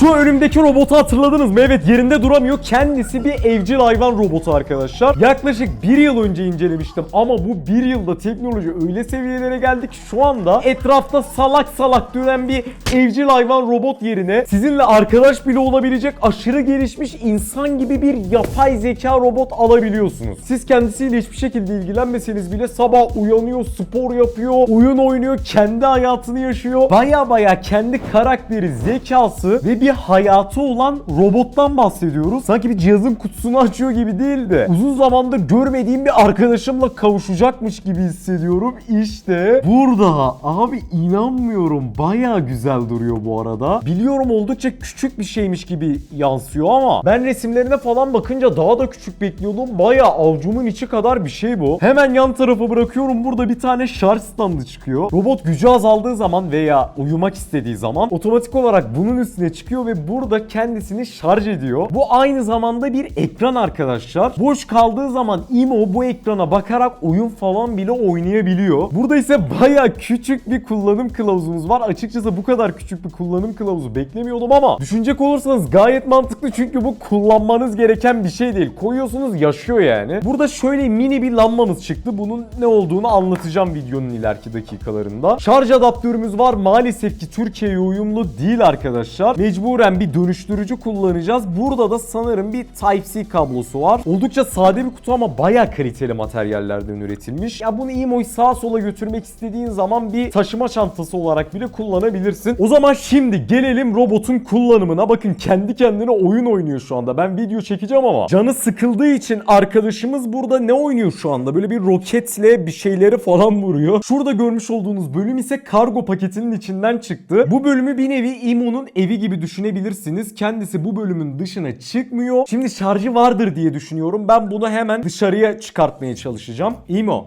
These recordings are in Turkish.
Şu önümdeki robotu hatırladınız mı? Evet yerinde duramıyor. Kendisi bir evcil hayvan robotu arkadaşlar. Yaklaşık bir yıl önce incelemiştim ama bu bir yılda teknoloji öyle seviyelere geldi ki şu anda etrafta salak salak dönen bir evcil hayvan robot yerine sizinle arkadaş bile olabilecek aşırı gelişmiş insan gibi bir yapay zeka robot alabiliyorsunuz. Siz kendisiyle hiçbir şekilde ilgilenmeseniz bile sabah uyanıyor, spor yapıyor, oyun oynuyor, kendi hayatını yaşıyor. Baya baya kendi karakteri, zekası ve bir hayatı olan robottan bahsediyoruz. Sanki bir cihazın kutusunu açıyor gibi değil de uzun zamandır görmediğim bir arkadaşımla kavuşacakmış gibi hissediyorum. İşte burada abi inanmıyorum baya güzel duruyor bu arada. Biliyorum oldukça küçük bir şeymiş gibi yansıyor ama ben resimlerine falan bakınca daha da küçük bekliyordum. Baya avucumun içi kadar bir şey bu. Hemen yan tarafa bırakıyorum. Burada bir tane şarj standı çıkıyor. Robot gücü azaldığı zaman veya uyumak istediği zaman otomatik olarak bunun üstüne çıkıyor ve burada kendisini şarj ediyor. Bu aynı zamanda bir ekran arkadaşlar. Boş kaldığı zaman IMO bu ekrana bakarak oyun falan bile oynayabiliyor. Burada ise baya küçük bir kullanım kılavuzumuz var. Açıkçası bu kadar küçük bir kullanım kılavuzu beklemiyordum ama düşünecek olursanız gayet mantıklı çünkü bu kullanmanız gereken bir şey değil. Koyuyorsunuz yaşıyor yani. Burada şöyle mini bir lambamız çıktı. Bunun ne olduğunu anlatacağım videonun ileriki dakikalarında. Şarj adaptörümüz var. Maalesef ki Türkiye'ye uyumlu değil arkadaşlar. Mecburen bir dönüştürücü kullanacağız. Burada da sanırım bir Type-C kablosu var. Oldukça sade bir kutu ama bayağı kaliteli materyallerden üretilmiş. Ya bunu İmo'yu sağa sola götürmek istediğin zaman bir taşıma çantası olarak bile kullanabilirsin. O zaman şimdi gelelim robotun kullanımına. Bakın kendi kendine oyun oynuyor şu anda. Ben video çekeceğim ama canı sıkıldığı için arkadaşımız burada ne oynuyor şu anda? Böyle bir roketle bir şeyleri falan vuruyor. Şurada görmüş olduğunuz bölüm ise kargo paketinin içinden çıktı. Bu bölümü bir nevi İmo'nun evi gibi düşünebilirsiniz. Kendisi bu bölümün dışına çıkmıyor. Şimdi şarjı vardır diye düşünüyorum. Ben bunu hemen dışarıya çıkartmaya çalışacağım. İmo.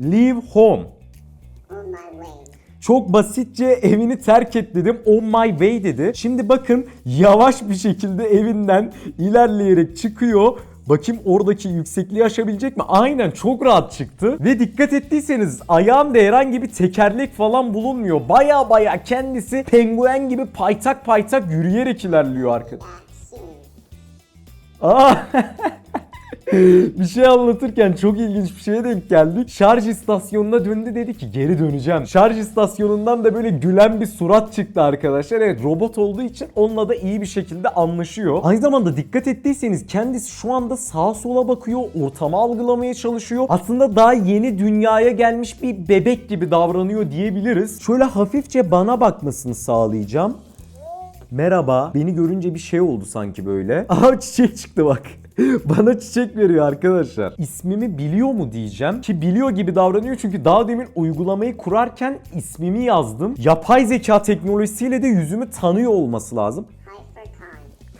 Leave home. On my way. Çok basitçe evini terk et dedim. On my way dedi. Şimdi bakın yavaş bir şekilde evinden ilerleyerek çıkıyor. Bakayım oradaki yüksekliği aşabilecek mi? Aynen çok rahat çıktı. Ve dikkat ettiyseniz ayağında herhangi bir tekerlek falan bulunmuyor. Baya baya kendisi penguen gibi paytak paytak yürüyerek ilerliyor arkada. Action. Aa! bir şey anlatırken çok ilginç bir şeye denk geldik. Şarj istasyonuna döndü dedi ki geri döneceğim. Şarj istasyonundan da böyle gülen bir surat çıktı arkadaşlar. Evet robot olduğu için onunla da iyi bir şekilde anlaşıyor. Aynı zamanda dikkat ettiyseniz kendisi şu anda sağa sola bakıyor. Ortamı algılamaya çalışıyor. Aslında daha yeni dünyaya gelmiş bir bebek gibi davranıyor diyebiliriz. Şöyle hafifçe bana bakmasını sağlayacağım. Merhaba. Beni görünce bir şey oldu sanki böyle. Aha çiçek çıktı bak. Bana çiçek veriyor arkadaşlar. İsmimi biliyor mu diyeceğim ki biliyor gibi davranıyor çünkü daha demin uygulamayı kurarken ismimi yazdım. Yapay zeka teknolojisiyle de yüzümü tanıyor olması lazım.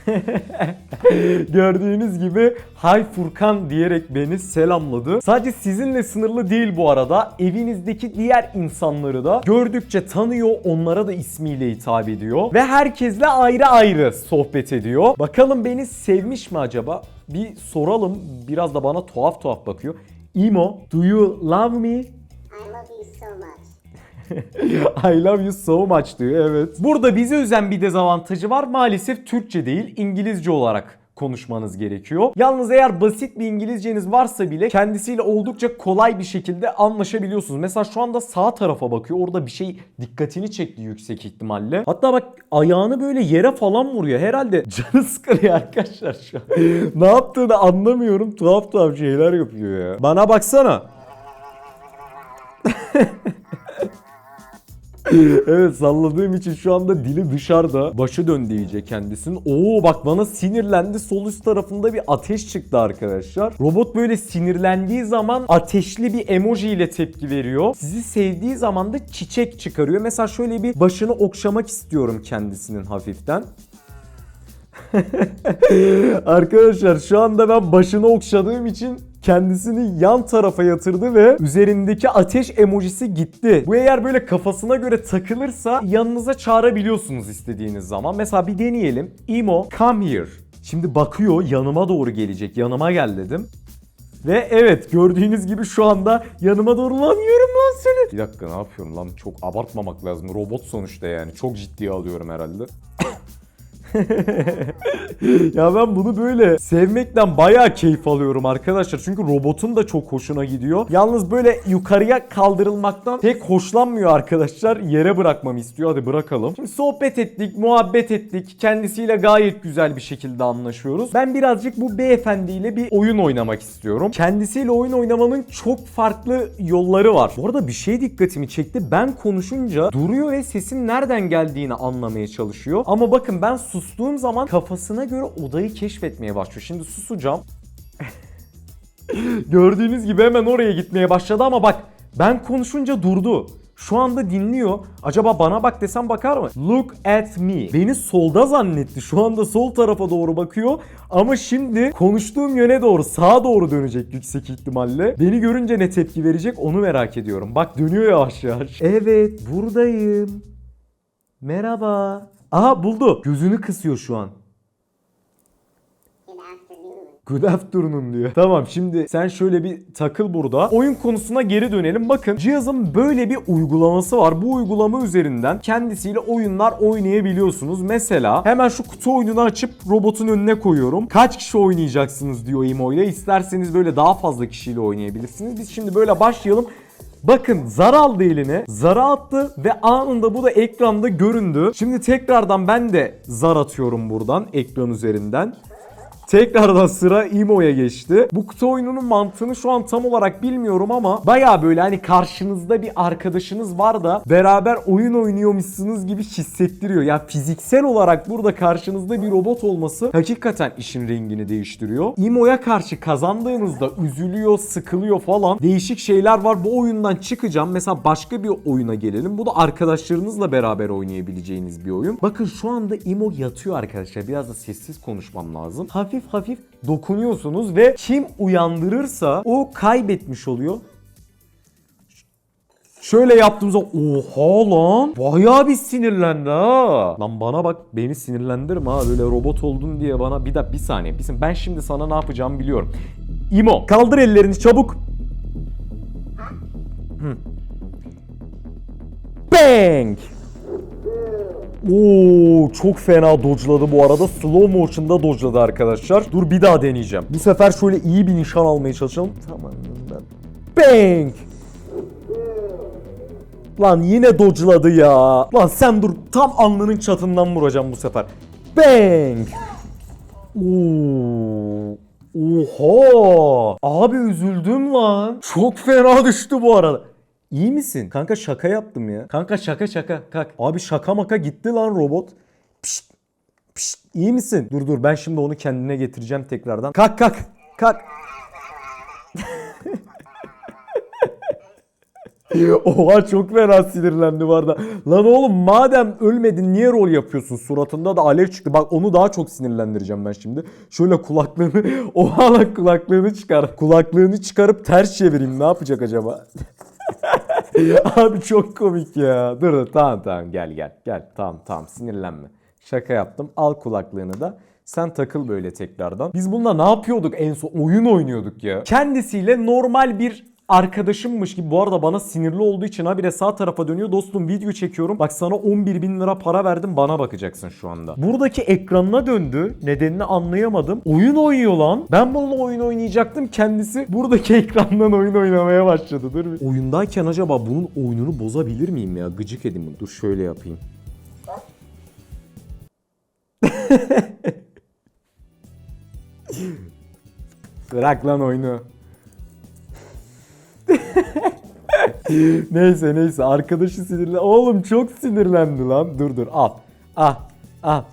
Gördüğünüz gibi Hay Furkan diyerek beni selamladı. Sadece sizinle sınırlı değil bu arada. Evinizdeki diğer insanları da gördükçe tanıyor, onlara da ismiyle hitap ediyor. Ve herkesle ayrı ayrı sohbet ediyor. Bakalım beni sevmiş mi acaba? Bir soralım. Biraz da bana tuhaf tuhaf bakıyor. Imo, do you love me? I love you so much. I love you so much diyor evet. Burada bize üzen bir dezavantajı var. Maalesef Türkçe değil İngilizce olarak konuşmanız gerekiyor. Yalnız eğer basit bir İngilizceniz varsa bile kendisiyle oldukça kolay bir şekilde anlaşabiliyorsunuz. Mesela şu anda sağ tarafa bakıyor. Orada bir şey dikkatini çekti yüksek ihtimalle. Hatta bak ayağını böyle yere falan vuruyor. Herhalde canı sıkılıyor arkadaşlar şu an. ne yaptığını anlamıyorum. Tuhaf tuhaf şeyler yapıyor ya. Bana baksana. evet salladığım için şu anda dili dışarıda. Başı döndü iyice kendisinin. Oo bak bana sinirlendi. Sol üst tarafında bir ateş çıktı arkadaşlar. Robot böyle sinirlendiği zaman ateşli bir emoji ile tepki veriyor. Sizi sevdiği zaman da çiçek çıkarıyor. Mesela şöyle bir başını okşamak istiyorum kendisinin hafiften. Arkadaşlar şu anda ben başını okşadığım için kendisini yan tarafa yatırdı ve üzerindeki ateş emojisi gitti. Bu eğer böyle kafasına göre takılırsa yanınıza çağırabiliyorsunuz istediğiniz zaman. Mesela bir deneyelim. Imo come here. Şimdi bakıyor yanıma doğru gelecek. Yanıma gel dedim. Ve evet gördüğünüz gibi şu anda yanıma doğru lan yürüm lan seni. Bir dakika ne yapıyorum lan? Çok abartmamak lazım. Robot sonuçta yani. Çok ciddiye alıyorum herhalde. ya ben bunu böyle sevmekten bayağı keyif alıyorum arkadaşlar. Çünkü robotun da çok hoşuna gidiyor. Yalnız böyle yukarıya kaldırılmaktan pek hoşlanmıyor arkadaşlar. Yere bırakmamı istiyor. Hadi bırakalım. Şimdi sohbet ettik, muhabbet ettik. Kendisiyle gayet güzel bir şekilde anlaşıyoruz. Ben birazcık bu beyefendiyle bir oyun oynamak istiyorum. Kendisiyle oyun oynamanın çok farklı yolları var. Bu arada bir şey dikkatimi çekti. Ben konuşunca duruyor ve sesin nereden geldiğini anlamaya çalışıyor. Ama bakın ben sustuğum zaman kafasına göre odayı keşfetmeye başlıyor. Şimdi susacağım. Gördüğünüz gibi hemen oraya gitmeye başladı ama bak ben konuşunca durdu. Şu anda dinliyor. Acaba bana bak desem bakar mı? Look at me. Beni solda zannetti. Şu anda sol tarafa doğru bakıyor. Ama şimdi konuştuğum yöne doğru sağa doğru dönecek yüksek ihtimalle. Beni görünce ne tepki verecek onu merak ediyorum. Bak dönüyor yavaş yavaş. Evet buradayım. Merhaba. Aha buldu. Gözünü kısıyor şu an. Good afternoon. Diyor. Tamam şimdi sen şöyle bir takıl burada. Oyun konusuna geri dönelim. Bakın cihazın böyle bir uygulaması var. Bu uygulama üzerinden kendisiyle oyunlar oynayabiliyorsunuz. Mesela hemen şu kutu oyununu açıp robotun önüne koyuyorum. Kaç kişi oynayacaksınız diyor Imo ile. İsterseniz böyle daha fazla kişiyle oynayabilirsiniz. Biz şimdi böyle başlayalım. Bakın zar aldı eline. Zarı attı ve anında bu da ekranda göründü. Şimdi tekrardan ben de zar atıyorum buradan ekran üzerinden. Tekrardan sıra Imo'ya geçti. Bu kutu oyununun mantığını şu an tam olarak bilmiyorum ama baya böyle hani karşınızda bir arkadaşınız var da beraber oyun oynuyormuşsunuz gibi hissettiriyor. Ya fiziksel olarak burada karşınızda bir robot olması hakikaten işin rengini değiştiriyor. Imo'ya karşı kazandığınızda üzülüyor, sıkılıyor falan. Değişik şeyler var. Bu oyundan çıkacağım. Mesela başka bir oyuna gelelim. Bu da arkadaşlarınızla beraber oynayabileceğiniz bir oyun. Bakın şu anda Imo yatıyor arkadaşlar. Biraz da sessiz konuşmam lazım. Hafif hafif dokunuyorsunuz ve kim uyandırırsa o kaybetmiş oluyor. Şöyle yaptığımızda oha lan bayağı bir sinirlendi ha. Lan bana bak beni sinirlendirme ha böyle robot oldun diye bana bir dakika bir saniye. Bizim ben şimdi sana ne yapacağımı biliyorum. İmo kaldır ellerini çabuk. Hı. Bang! Oo çok fena dodge'ladı bu arada. Slow motion'da dodge'ladı arkadaşlar. Dur bir daha deneyeceğim. Bu sefer şöyle iyi bir nişan almaya çalışalım. Tamam ben. Bang! Lan yine dodge'ladı ya. Lan sen dur tam alnının çatından vuracağım bu sefer. Bang! Oo. Oha! Abi üzüldüm lan. Çok fena düştü bu arada. İyi misin? Kanka şaka yaptım ya. Kanka şaka şaka. Kalk. Abi şaka maka gitti lan robot. Pişt. Pişt. İyi misin? Dur dur ben şimdi onu kendine getireceğim tekrardan. Kalk kalk. Kalk. Oha çok fena sinirlendi bu arada. Lan oğlum madem ölmedin niye rol yapıyorsun? Suratında da alev çıktı. Bak onu daha çok sinirlendireceğim ben şimdi. Şöyle kulaklığını, oha lan kulaklığını çıkar. Kulaklığını çıkarıp ters çevireyim. Ne yapacak acaba? Abi çok komik ya. Dur dur tamam tamam gel gel. Gel tamam tamam sinirlenme. Şaka yaptım. Al kulaklığını da. Sen takıl böyle tekrardan. Biz bununla ne yapıyorduk en son? Oyun oynuyorduk ya. Kendisiyle normal bir arkadaşımmış gibi bu arada bana sinirli olduğu için habire sağ tarafa dönüyor. Dostum video çekiyorum. Bak sana 11 bin lira para verdim bana bakacaksın şu anda. Buradaki ekranına döndü. Nedenini anlayamadım. Oyun oynuyor lan. Ben bununla oyun oynayacaktım. Kendisi buradaki ekrandan oyun oynamaya başladı. Dur bir. Oyundayken acaba bunun oyununu bozabilir miyim ya? Gıcık edeyim bunu. Dur şöyle yapayım. Bırak lan oyunu. neyse neyse arkadaşı sinirli. Oğlum çok sinirlendi lan. Dur dur al. Ah ah.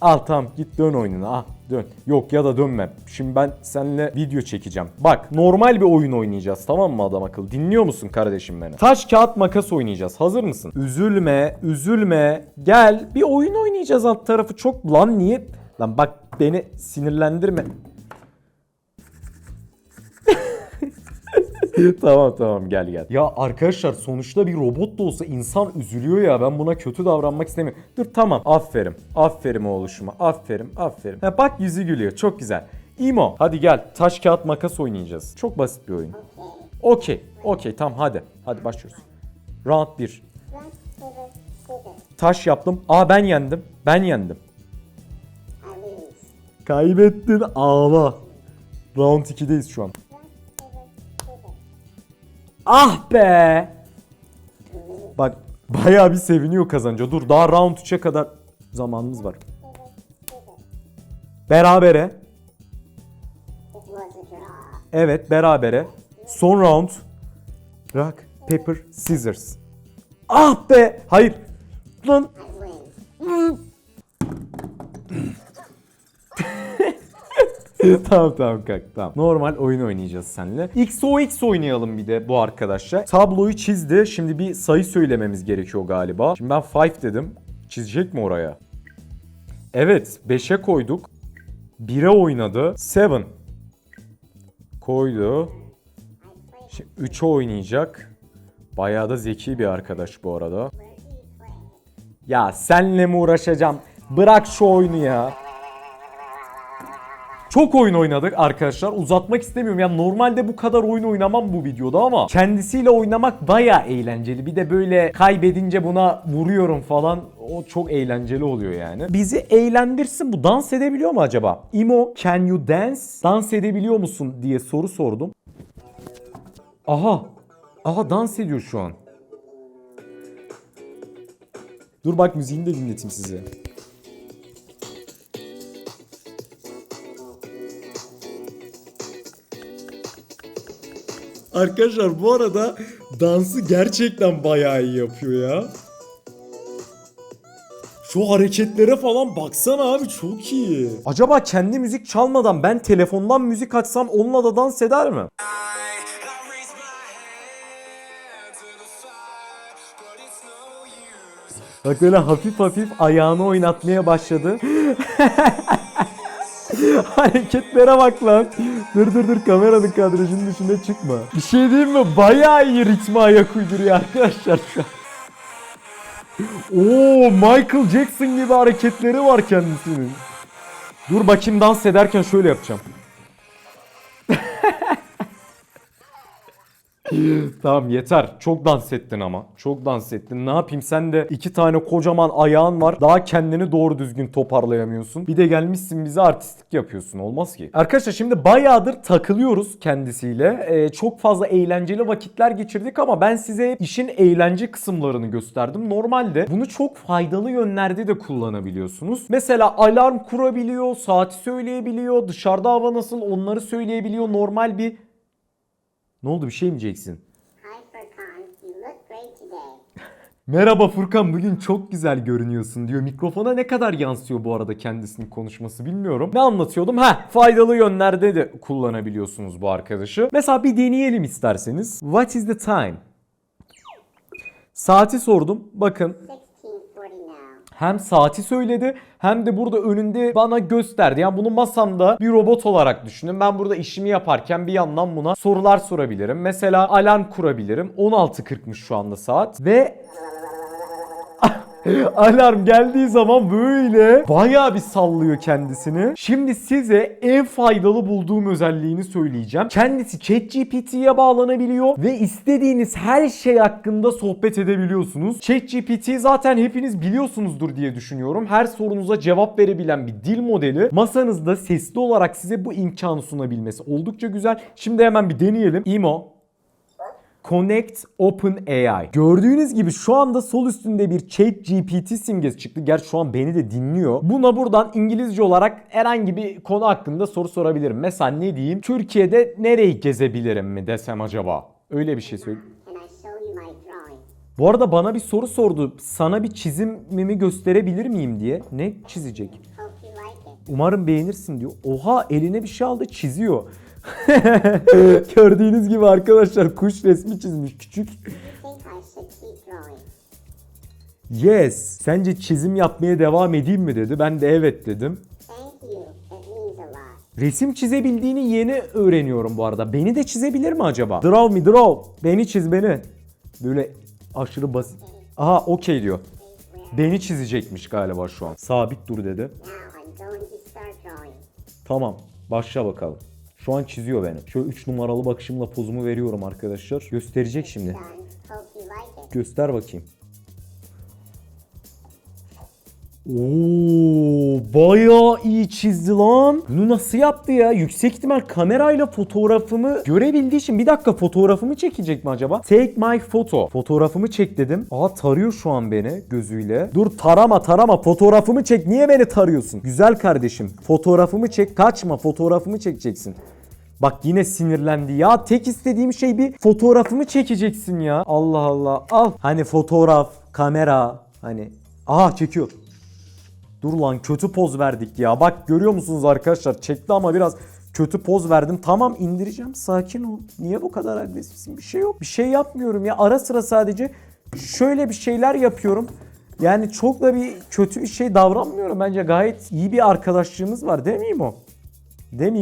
Al tamam git dön oyununa ah dön. Yok ya da dönme. Şimdi ben seninle video çekeceğim. Bak normal bir oyun oynayacağız tamam mı adam akıllı? Dinliyor musun kardeşim beni? Taş kağıt makas oynayacağız. Hazır mısın? Üzülme üzülme. Gel bir oyun oynayacağız alt tarafı çok. Lan niye? Lan bak beni sinirlendirme. tamam tamam gel gel. Ya arkadaşlar sonuçta bir robot da olsa insan üzülüyor ya ben buna kötü davranmak istemiyorum. Dur tamam aferin. Aferin oğluşuma. Aferin aferin. Ha, bak yüzü gülüyor çok güzel. İmo hadi gel taş kağıt makas oynayacağız. Çok basit bir oyun. Okey. Okey tamam hadi. Hadi başlıyoruz. Round 1. Rock, paper, scissors. Taş yaptım. Aa ben yendim. Ben yendim. Kaybettin ağla. Round 2'deyiz şu an. Ah be. Bak bayağı bir seviniyor kazanca. Dur daha round 3'e kadar zamanımız var. Berabere. Evet berabere. Son round. Rock, paper, scissors. Ah be. Hayır. Lan. tamam tamam kanka tamam. Normal oyun oynayacağız seninle. XOX oynayalım bir de bu arkadaşlar. Tabloyu çizdi. Şimdi bir sayı söylememiz gerekiyor galiba. Şimdi ben 5 dedim. Çizecek mi oraya? Evet 5'e koyduk. 1'e oynadı. 7. Koydu. Şimdi 3'e oynayacak. Bayağı da zeki bir arkadaş bu arada. Ya senle mi uğraşacağım? Bırak şu oyunu ya. Çok oyun oynadık arkadaşlar. Uzatmak istemiyorum. Yani normalde bu kadar oyun oynamam bu videoda ama kendisiyle oynamak baya eğlenceli. Bir de böyle kaybedince buna vuruyorum falan. O çok eğlenceli oluyor yani. Bizi eğlendirsin. Bu dans edebiliyor mu acaba? Imo, can you dance? Dans edebiliyor musun diye soru sordum. Aha. Aha dans ediyor şu an. Dur bak müziğini de dinleteyim size. Arkadaşlar bu arada dansı gerçekten bayağı iyi yapıyor ya. Şu hareketlere falan baksana abi çok iyi. Acaba kendi müzik çalmadan ben telefondan müzik açsam onunla da dans eder mi? Bak böyle hafif hafif ayağını oynatmaya başladı. Hareketlere bak lan. Dur dur dur kameranın kadrajının dışına çıkma. Bir şey diyeyim mi? Bayağı iyi ritme ayak uyduruyor arkadaşlar şu an. Oo Michael Jackson gibi hareketleri var kendisinin. Dur bakayım dans ederken şöyle yapacağım. Tamam yeter. Çok dans ettin ama. Çok dans ettin. Ne yapayım sen de iki tane kocaman ayağın var. Daha kendini doğru düzgün toparlayamıyorsun. Bir de gelmişsin bize artistlik yapıyorsun. Olmaz ki. Arkadaşlar şimdi bayağıdır takılıyoruz kendisiyle. Ee, çok fazla eğlenceli vakitler geçirdik ama ben size işin eğlence kısımlarını gösterdim. Normalde bunu çok faydalı yönlerde de kullanabiliyorsunuz. Mesela alarm kurabiliyor, saati söyleyebiliyor, dışarıda hava nasıl onları söyleyebiliyor. Normal bir ne oldu bir şey mi diyeceksin? Hi, Furkan. You look great today. Merhaba Furkan bugün çok güzel görünüyorsun diyor. Mikrofona ne kadar yansıyor bu arada kendisinin konuşması bilmiyorum. Ne anlatıyordum? Ha faydalı yönlerde de kullanabiliyorsunuz bu arkadaşı. Mesela bir deneyelim isterseniz. What is the time? Saati sordum. Bakın 1640 now. Hem saati söyledi hem de burada önünde bana gösterdi. Yani bunu masamda bir robot olarak düşünün. Ben burada işimi yaparken bir yandan buna sorular sorabilirim. Mesela alarm kurabilirim. 16.40'mış şu anda saat ve Alarm geldiği zaman böyle bayağı bir sallıyor kendisini. Şimdi size en faydalı bulduğum özelliğini söyleyeceğim. Kendisi ChatGPT'ye bağlanabiliyor ve istediğiniz her şey hakkında sohbet edebiliyorsunuz. ChatGPT zaten hepiniz biliyorsunuzdur diye düşünüyorum. Her sorunuza cevap verebilen bir dil modeli. Masanızda sesli olarak size bu imkanı sunabilmesi oldukça güzel. Şimdi hemen bir deneyelim. İmo Connect Open AI. Gördüğünüz gibi şu anda sol üstünde bir Chat GPT simgesi çıktı. Gerçi şu an beni de dinliyor. Buna buradan İngilizce olarak herhangi bir konu hakkında soru sorabilirim. Mesela ne diyeyim? Türkiye'de nereyi gezebilirim mi desem acaba? Öyle bir şey söyle. Bu arada bana bir soru sordu. Sana bir çizimimi gösterebilir miyim diye. Ne çizecek? Umarım beğenirsin diyor. Oha eline bir şey aldı çiziyor. Gördüğünüz gibi arkadaşlar kuş resmi çizmiş küçük. Yes. Sence çizim yapmaya devam edeyim mi dedi. Ben de evet dedim. Resim çizebildiğini yeni öğreniyorum bu arada. Beni de çizebilir mi acaba? Draw me draw. Beni çiz beni. Böyle aşırı basit. Aha okey diyor. Beni çizecekmiş galiba şu an. Sabit dur dedi. Tamam. Başla bakalım. Şu an çiziyor beni. Şöyle 3 numaralı bakışımla pozumu veriyorum arkadaşlar. Gösterecek şimdi. Göster bakayım. Oo, bayağı iyi çizdi lan. Bunu nasıl yaptı ya? Yüksek ihtimal kamerayla fotoğrafımı görebildiği için bir dakika fotoğrafımı çekecek mi acaba? Take my photo. Fotoğrafımı çek dedim. Aa tarıyor şu an beni gözüyle. Dur tarama tarama fotoğrafımı çek. Niye beni tarıyorsun? Güzel kardeşim fotoğrafımı çek. Kaçma fotoğrafımı çekeceksin. Bak yine sinirlendi ya. Tek istediğim şey bir fotoğrafımı çekeceksin ya. Allah Allah. Al. Hani fotoğraf, kamera hani. Aha çekiyor. Dur lan kötü poz verdik ya. Bak görüyor musunuz arkadaşlar? Çekti ama biraz kötü poz verdim. Tamam indireceğim. Sakin ol. Niye bu kadar agresifsin? Bir şey yok. Bir şey yapmıyorum ya. Ara sıra sadece şöyle bir şeyler yapıyorum. Yani çok da bir kötü bir şey davranmıyorum. Bence gayet iyi bir arkadaşlığımız var mi İmo? Değil mi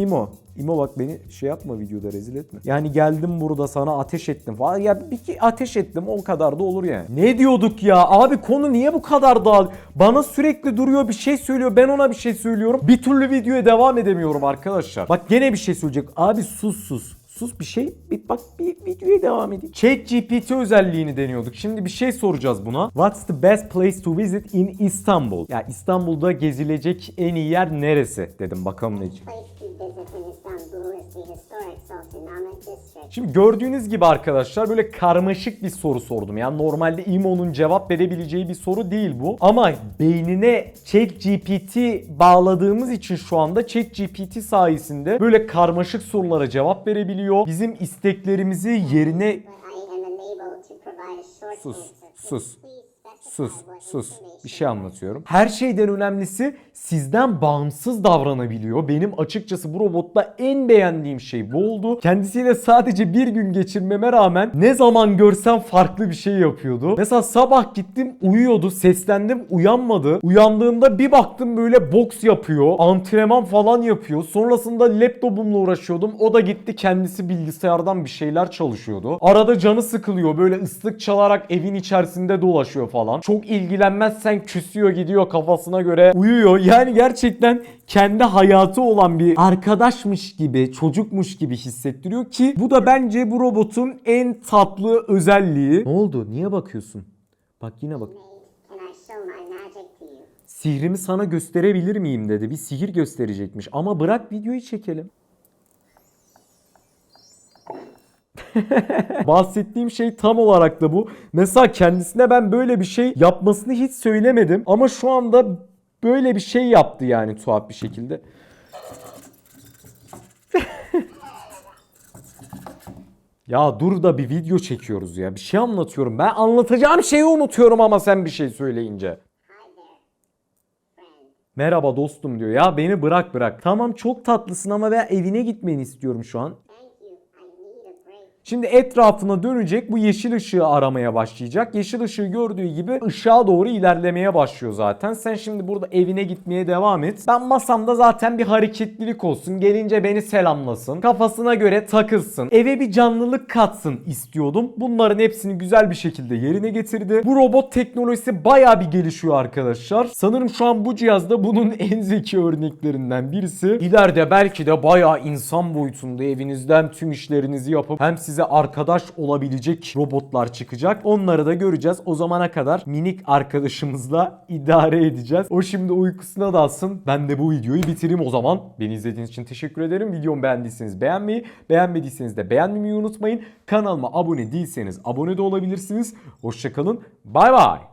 İmo? Bak beni şey yapma videoda rezil etme. Yani geldim burada sana ateş ettim falan. Ya bir ki ateş ettim o kadar da olur yani. Ne diyorduk ya? Abi konu niye bu kadar dağıl? Bana sürekli duruyor bir şey söylüyor. Ben ona bir şey söylüyorum. Bir türlü videoya devam edemiyorum arkadaşlar. Bak gene bir şey söyleyecek. Abi sus sus. Sus bir şey. Bir bak bir videoya devam edeyim. Chat GPT özelliğini deniyorduk. Şimdi bir şey soracağız buna. What's the best place to visit in Istanbul? Ya İstanbul'da gezilecek en iyi yer neresi? Dedim bakalım ne diyecek. Şimdi gördüğünüz gibi arkadaşlar böyle karmaşık bir soru sordum. Yani normalde İmo'nun cevap verebileceği bir soru değil bu. Ama beynine ChatGPT bağladığımız için şu anda ChatGPT sayesinde böyle karmaşık sorulara cevap verebiliyor. Bizim isteklerimizi yerine Sus, sus, sus, sus. Bir şey anlatıyorum. Her şeyden önemlisi sizden bağımsız davranabiliyor. Benim açıkçası bu robotta en beğendiğim şey bu oldu. Kendisiyle sadece bir gün geçirmeme rağmen ne zaman görsem farklı bir şey yapıyordu. Mesela sabah gittim uyuyordu. Seslendim uyanmadı. Uyandığımda bir baktım böyle boks yapıyor. Antrenman falan yapıyor. Sonrasında laptopumla uğraşıyordum. O da gitti kendisi bilgisayardan bir şeyler çalışıyordu. Arada canı sıkılıyor. Böyle ıslık çalarak evin içerisinde dolaşıyor falan. Çok ilgilenmezsen küsüyor gidiyor kafasına göre uyuyor. Yani gerçekten kendi hayatı olan bir arkadaşmış gibi, çocukmuş gibi hissettiriyor ki bu da bence bu robotun en tatlı özelliği. Ne oldu? Niye bakıyorsun? Bak yine bak. Sihrimi sana gösterebilir miyim dedi. Bir sihir gösterecekmiş. Ama bırak videoyu çekelim. Bahsettiğim şey tam olarak da bu. Mesela kendisine ben böyle bir şey yapmasını hiç söylemedim. Ama şu anda böyle bir şey yaptı yani tuhaf bir şekilde. ya dur da bir video çekiyoruz ya. Bir şey anlatıyorum. Ben anlatacağım şeyi unutuyorum ama sen bir şey söyleyince. Merhaba dostum diyor. Ya beni bırak bırak. Tamam çok tatlısın ama ben evine gitmeni istiyorum şu an. Şimdi etrafına dönecek bu yeşil ışığı aramaya başlayacak. Yeşil ışığı gördüğü gibi ışığa doğru ilerlemeye başlıyor zaten. Sen şimdi burada evine gitmeye devam et. Ben masamda zaten bir hareketlilik olsun. Gelince beni selamlasın. Kafasına göre takılsın. Eve bir canlılık katsın istiyordum. Bunların hepsini güzel bir şekilde yerine getirdi. Bu robot teknolojisi baya bir gelişiyor arkadaşlar. Sanırım şu an bu cihazda bunun en zeki örneklerinden birisi. İleride belki de baya insan boyutunda evinizden tüm işlerinizi yapıp hem size arkadaş olabilecek robotlar çıkacak. Onları da göreceğiz. O zamana kadar minik arkadaşımızla idare edeceğiz. O şimdi uykusuna dalsın. Ben de bu videoyu bitireyim o zaman. Beni izlediğiniz için teşekkür ederim. Videomu beğendiyseniz beğenmeyi, beğenmediyseniz de beğenmeyi unutmayın. Kanalıma abone değilseniz abone de olabilirsiniz. Hoşçakalın. Bay bay.